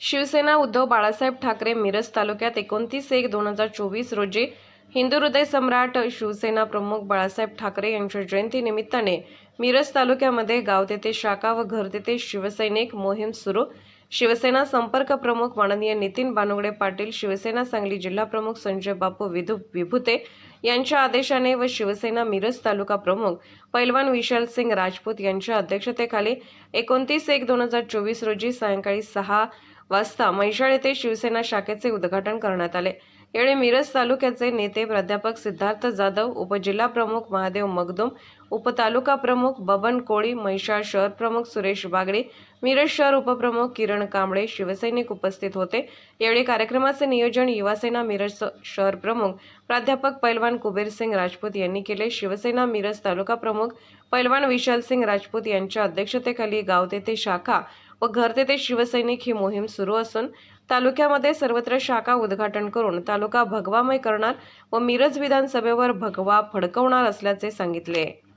शिवसेना उद्धव बाळासाहेब ठाकरे मिरज तालुक्यात एकोणतीस एक दोन हजार चोवीस रोजी हिंदू हृदय सम्राट शिवसेना प्रमुख बाळासाहेब ठाकरे यांच्या जयंतीनिमित्ताने मिरज तालुक्यामध्ये गाव तेथे शाखा व घर तेथे शिवसैनिक मोहीम सुरू. शिवसेना संपर्क प्रमुख माननीय नितीन बानुगडे पाटील शिवसेना सांगली जिल्हा प्रमुख संजय बापू विधू विभुते यांच्या आदेशाने व शिवसेना मिरज तालुका प्रमुख पैलवान विशाल सिंग राजपूत यांच्या अध्यक्षतेखाली एकोणतीस एक दोन हजार चोवीस रोजी सायंकाळी सहा वाजता म्हैसाळ येथे शिवसेना शाखेचे उद्घाटन करण्यात आले. यावेळी मिरज तालुक्याचे नेते प्राध्यापक सिद्धार्थ जाधव उपजिल्हा प्रमुख महादेव मगदुम उपतालुका प्रमुख बबन कोळी म्हैसाळ शहर प्रमुख सुरेश बागडे मिरज शहर उपप्रमुख किरण कांबळे शिवसैनिक उपस्थित होते. यावेळी कार्यक्रमाचे नियोजन युवासेना मिरज शहर प्रमुख प्राध्यापक पैलवान कुबेर सिंग राजपूत यांनी केले. शिवसेना मिरज तालुका प्रमुख पैलवान विशाल सिंग राजपूत यांच्या अध्यक्षतेखाली गाव तेथे शाखा व घर तेथे शिवसैनिक ही मोहीम सुरू असून तालुक्यामध्ये सर्वत्र शाखा उद्घाटन करून तालुका भगवामय करणार व मिरज विधानसभेवर भगवा फडकवणार असल्याचे सांगितले.